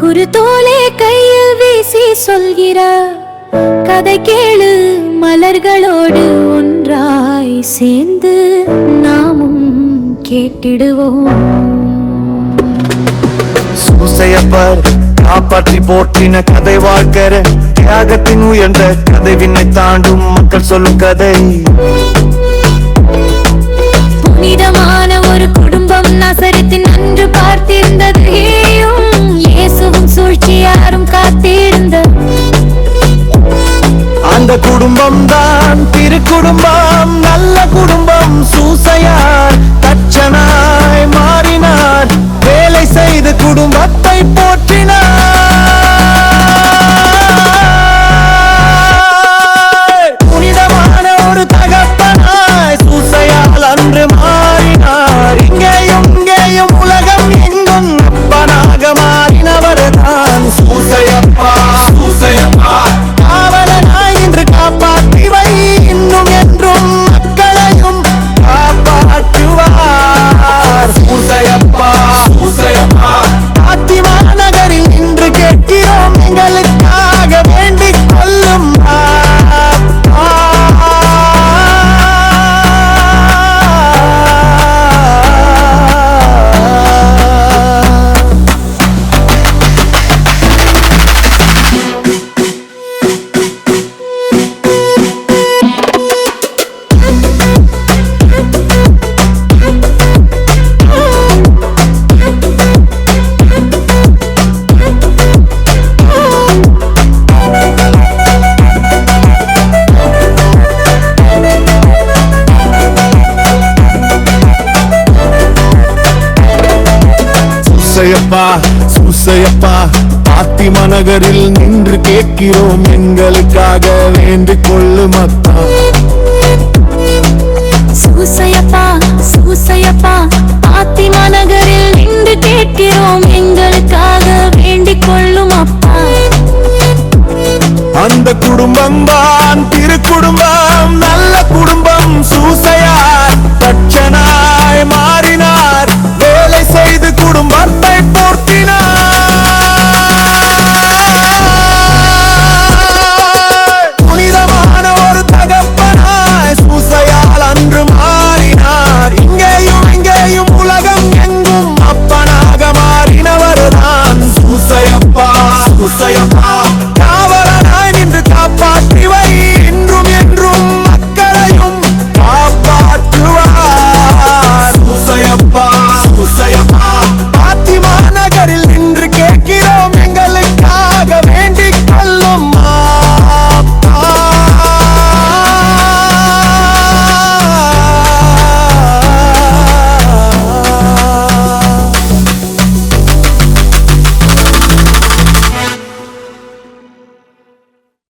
குருதோலே கையில் வீசி சொல்கிறா கதை கேளு மலர்களோடு ஒன்றாய் சேர்ந்து நாமும் கேட்டிடுவோம். சூசையப்பர் காப்பாற்றி போற்றின கதை வாழ்க்கிற தியாகத்தின் உயர்ந்த கதை விண்ணை தாண்டும் மக்கள் சொல்லும் கதை. யாரும் காத்திருந்த அந்த குடும்பம் தான் திரு குடும்பம் நல்ல குடும்பம் சூசையார் தச்சனாய் மாறினார். வேலை செய்து குடும்பத்தை சூசையப்பா சூசையப்பா பாத்திமா நகரில் நின்று கேட்கிறோம் எங்களுக்காக வேண்டிக் கொள்ளும் அப்பா சூசையப்பா சூசையப்பா பாத்திமா நகரில் நின்று கேட்கிறோம் எங்களுக்காக வேண்டிக் கொள்ளும் அப்பா. அந்த குடும்பம் தான் திரு குடும்பம் நல்ல குடும்பம் மாறி